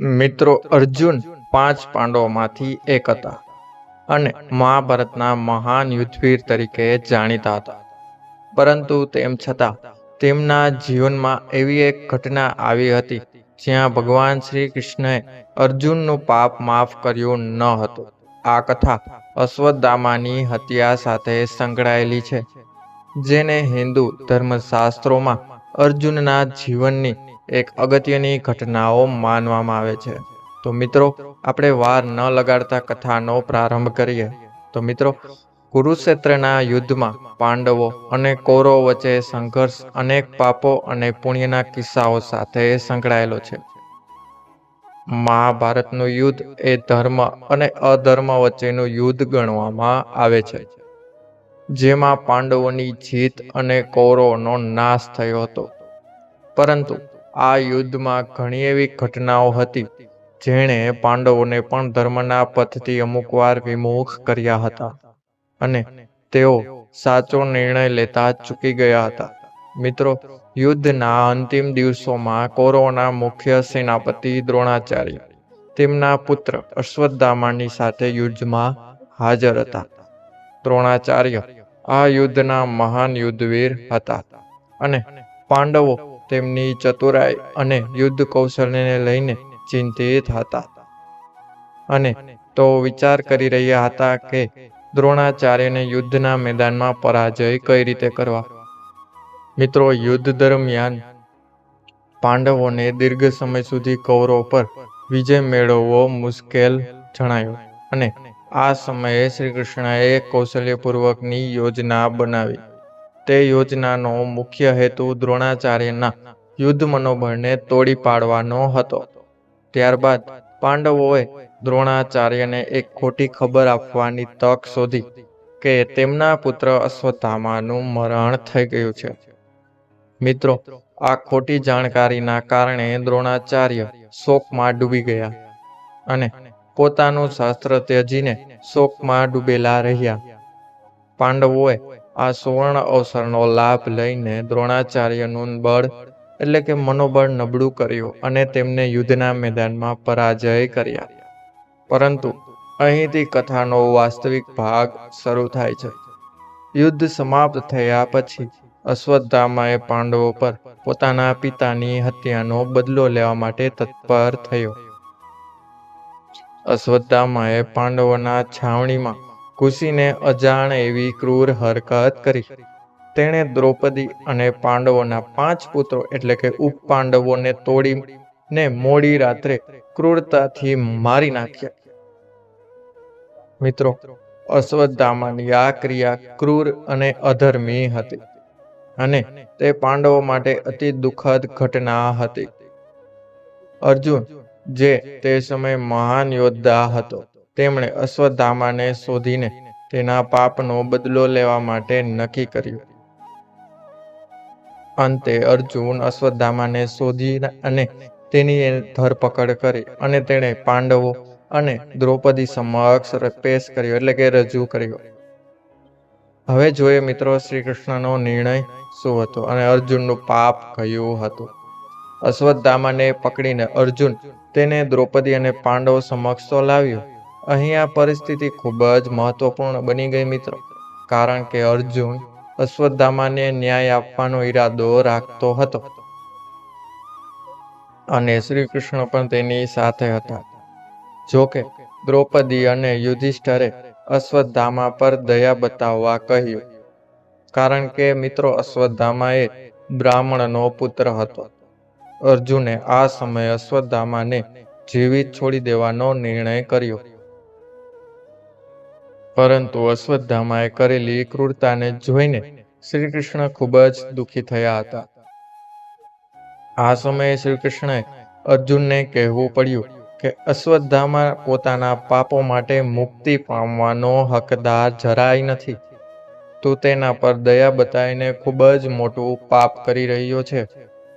મિત્રો અર્જુન પાંચ પાંડવોમાંથી એક હતા અને મહાભારતના મહાન યુદ્ધવીર તરીકે જાણીતા હતા. પરંતુ તેમ છતાં, તેમના જીવનમાં એવી એક ઘટના આવી હતી જ્યાં ભગવાન શ્રી કૃષ્ણએ અર્જુનનું પાપ માફ કર્યું ન હતું. આ કથા અશ્વત્થામાની હત્યા સાથે સંકળાયેલી છે, જેને હિન્દુ ધર્મશાસ્ત્રોમાં અર્જુનના જીવનની એક અગત્યની ઘટનાઓ માનવામાં આવે છે. તો મિત્રો, આપણે વાર ન લગાડતા કથાનો પ્રારંભ કરીએ. તો મિત્રો, કુરુક્ષેત્રના યુદ્ધમાં પાંડવો અને કૌરવો વચ્ચે સંઘર્ષ અનેક પાપો અને પુણ્યના કિસ્સાઓ સાથે સંકળાયેલો છે. મહાભારતનું યુદ્ધ એ ધર્મ અને અધર્મ વચ્ચેનું યુદ્ધ ગણવામાં આવે છે. જેમાં પાંડવોની જીત અને કૌરવોનો નાશ થયો હતો. પરંતુ આ યુદ્ધમાં ઘણી એવી ઘટનાઓ હતી, જેણે પાંડવોને પણ ધર્મના પથથી અમુકવાર વિમુખ કર્યા હતા અને તેઓ સાચો નિર્ણય લેતા ચૂકી ગયા હતા. મિત્રો, યુદ્ધના અંતિમ દિવસોમાં કૌરવોના મુખ્ય સેનાપતિ દ્રોણાચાર્ય, તેમના પુત્ર અશ્વત્થામાની સાથે યુદ્ધમાં હાજર હતા. દ્રોણાચાર્ય આ યુદ્ધના મહાન યુદ્ધવીર હતા અને પાંડવો તેમની ચતુરાઈ અને યુદ્ધ કૌશલ્યને લઈને ચિંતિત હતા. અને તો વિચાર કરી રહ્યા હતા કે દ્રોણાચાર્યને યુદ્ધના મેદાનમાં પરાજય કઈ રીતે કરવા? મિત્રો, યુદ્ધ દરમિયાન પાંડવોને દીર્ઘ સમય સુધી કૌરવ પર વિજય મેળવવો મુશ્કેલ જણાયો અને આ સમયે શ્રી કૃષ્ણએ કૌશલ્યપૂર્વકની યોજના બનાવી. તે યોજનાનો મુખ્ય હેતુ દ્રોણાચાર્યના યુદ્ધ મનોબળને તોડી પાડવાનો હતો. ત્યારબાદ પાંડવોએ દ્રોણાચાર્યને એક ખોટી ખબર આપવાની તક શોધી કે તેમના પુત્ર અશ્વત્થામાનું મરણ થઈ ગયું છે. મિત્રો, આ ખોટી જાણકારીના કારણે દ્રોણાચાર્ય શોકમાં ડૂબી ગયા અને પોતાનું શાસ્ત્ર ત્યજીને શોકમાં ડૂબેલા રહ્યા. પાંડવોએ આ સુવર્ણ અવસરનો લાભ લઈને દ્રોણાચાર્યનું બળ, એટલે કે મનોબળ નબળું કર્યું અને તેમને યુદ્ધના મેદાનમાં પરાજય કર્યા. પરંતુ અહીંથી કથાનો વાસ્તવિક ભાગ શરૂ થાય છે. યુદ્ધ સમાપ્ત થયા પછી અશ્વત્થામાએ પાંડવો પર પોતાના પિતાની હત્યાનો બદલો લેવા માટે તત્પર થયો. અશ્વત્થામાએ પાંડવોના છાવણીમાં ઘૂસીને અજાણ એવી ક્રૂર હરકત કરી. તેણે દ્રૌપદી અને પાંડવોના પાંચ પુત્રો, એટલે કે ઉપપાંડવોને તોડીને મોડી રાત્રે ક્રૂરતાથી મારી નાખ્યા. મિત્રો, અશ્વત્થામાની આ ક્રિયા ક્રૂર અને અધર્મી હતી અને તે પાંડવો માટે અતિ દુઃખદ ઘટના હતી. અર્જુન, જે તે સમયે મહાન યોદ્ધા હતો તેમણે અશ્વત્થામાને શોધીને તેના પાપનો બદલો લેવા માટે નક્કી કર્યું. અંતે અર્જુન અશ્વત્થામાને શોધી અને તેની ધરપકડ કરી અને તેણે પાંડવો અને દ્રૌપદી સમક્ષ પેશ કર્યો એટલે કે રજૂ કર્યો. હવે જોઈએ મિત્રો શ્રી કૃષ્ણનો નિર્ણય શું હતો અને અર્જુનનું પાપ કયું હતું. અશ્વત્થામાને પકડીને અર્જુન તેને દ્રૌપદી અને પાંડવો સમક્ષ તો લાવ્યો અહીં આ પરિસ્થિતિ ખૂબ જ મહત્વપૂર્ણ બની ગઈ મિત્રો. કારણ કે અર્જુન અશ્વત્થામાને ન્યાય આપવાનો ઈરાદો રાખતો હતો. અને શ્રી કૃષ્ણ પણ તેની સાથે હતા. જોકે દ્રૌપદી અને યુધિષ્ઠરે અશ્વત્થામા પર દયા બતાવવા કહ્યું. કારણ કે મિત્રો અશ્વત્થામા એ બ્રાહ્મણનો પુત્ર હતો. અર્જુને આ સમયે અશ્વત્થામાને જીવિત છોડી દેવાનો નિર્ણય કર્યો. પરંતુ અશ્વત્થામાએ કરેલી ક્રૂરતાને જોઈને શ્રી કૃષ્ણ ખૂબ જ દુઃખી થયા હતા. આ સમયે શ્રી કૃષ્ણએ અર્જુનને કહેવું પડ્યું કે અશ્વત્થામા પોતાના પાપો માટે મુક્તિ પામવાનો હકદાર જરાય નથી. તું તેના પર દયા બતાવીને ખૂબ જ મોટું પાપ કરી રહ્યો છે.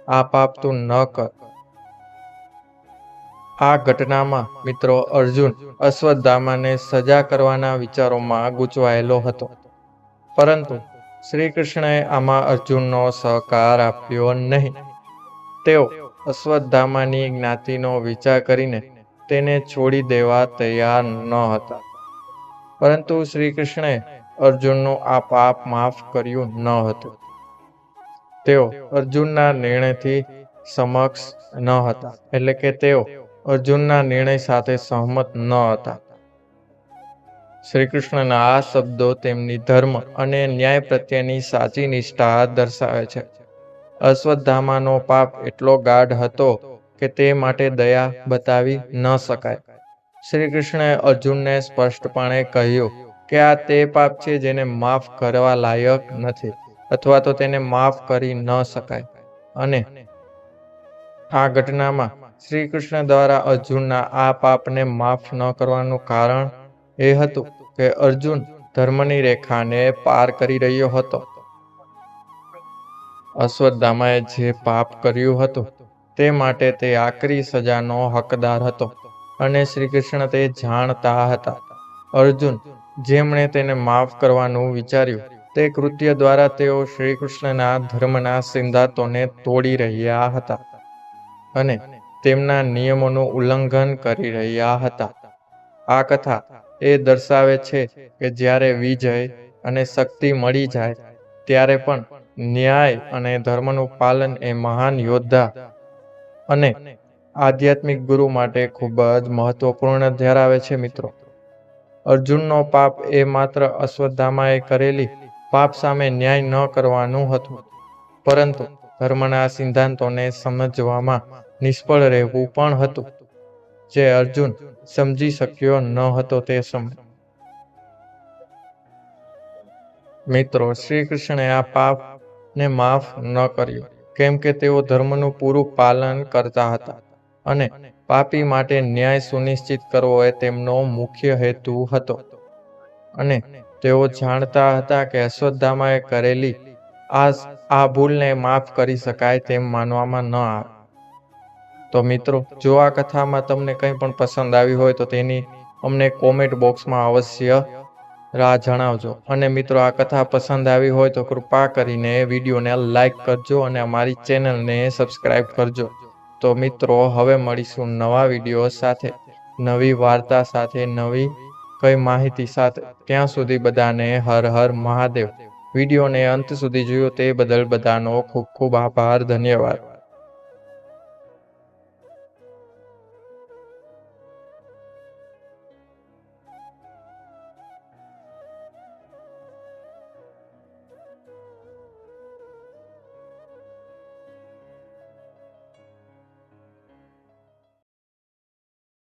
આ પાપ તું ન કર. આ ઘટનામાં મિત્રો અર્જુન અશ્વત્થામાને સજા કરવાના વિચારોમાં ગૂંચવાયેલો હતો. પરંતુ શ્રી કૃષ્ણએ આમાં અર્જુનનો સહકાર આપ્યો નહીં. તેઓ અશ્વત્થામાની જ્ઞાતિનો વિચાર કરીને તેને છોડી દેવા તૈયાર ન હતા. પરંતુ શ્રી કૃષ્ણએ અર્જુનનું આ પાપ માફ કર્યું ન હતું. તેઓ અર્જુનના નિર્ણયથી સમક્ષ ન હતા. એટલે કે તેઓ અર્જુનના નિર્ણય સાથે સહમત ન હતા. શ્રી કૃષ્ણના આ શબ્દો તેમની ધર્મ અને ન્યાય પ્રત્યેની સાચી નિષ્ઠા દર્શાવે છે. અશ્વત્થામાનો પાપ એટલો ગાઢ હતો કે તે માટે દયા બતાવી ન શકાય. શ્રી કૃષ્ણએ અર્જુનને સ્પષ્ટપણે કહ્યું કે આ તે પાપ છે જેને માફ કરવા લાયક નથી અથવા તો તેને માફ કરી ન શકાય. અને આ ઘટનામાં શ્રી કૃષ્ણ દ્વારા અર્જુનના આ પાપને માફ ન કરવાનું કારણ એ હતું કે અર્જુન ધર્મની રેખાને પાર કરી રહ્યો હતો. અશ્વત્થામાએ જે પાપ કર્યું હતું તે માટે તે આકરી સજાનો હકદાર હતો અને શ્રી કૃષ્ણ તે જાણતા હતા. અર્જુન જેમણે તેને માફ કરવાનું વિચાર્યું તે કૃત્ય દ્વારા તેઓ શ્રી કૃષ્ણના ધર્મના સિદ્ધાંતોને તોડી રહ્યા હતા અને તેમના નિયમોનું ઉલ્લંઘન કરી રહ્યા હતા. આ કથા એ દર્શાવે છે કે જ્યારે વિજય અને શક્તિ મળી જાય, ત્યારે પણ ન્યાય અને ધર્મનું પાલન એ મહાન યોદ્ધા અને આધ્યાત્મિક ગુરુ માટે ખૂબ જ મહત્વપૂર્ણ ધરાવે છે મિત્રો. અર્જુનનો પાપ એ માત્ર અશ્વત્થામાએ કરેલી પાપ સામે ન્યાય ન કરવાનું હતું, પરંતુ ધર્મના સિદ્ધાંતોને સમજવામાં નિષ્ફળ રહેવું પણ હતું. જે અર્જુન સમજી શક્યો ન હતો તે સમય. મિત્રો શ્રી કૃષ્ણે આ પાપને માફ ન કર્યું, કેમ કે તેઓ ધર્મનું પૂરું પાલન કરતા હતા અને પાપી માટે ન્યાય સુનિશ્ચિત કરવો એ તેમનો મુખ્ય હેતુ હતો. અને તેઓ જાણતા હતા કે અશ્વત્થામાએ કરેલી આ આ ભૂલને માફ કરી શકાય તેમ માનવામાં ન આવે. તો મિત્રો, જો આ કથામાં તમને કંઈ પણ પસંદ આવી હોય તો તેની અમને કોમેન્ટ બોક્સમાં અવશ્ય રાહ જણાવજો. અને મિત્રો, આ કથા પસંદ આવી હોય તો કૃપા કરીને વિડીયોને લાઈક કરજો અને અમારી ચેનલને સબસ્ક્રાઇબ કરજો. તો મિત્રો, હવે મળીશું નવા વીડિયો સાથે, નવી વાર્તા સાથે, નવી કઈ માહિતી સાથે. ત્યાં સુધી બધાને હર હર મહાદેવ. વિડીયોને અંત સુધી જોયો તે બદલ બધાનો ખૂબ ખૂબ આભાર, ધન્યવાદ.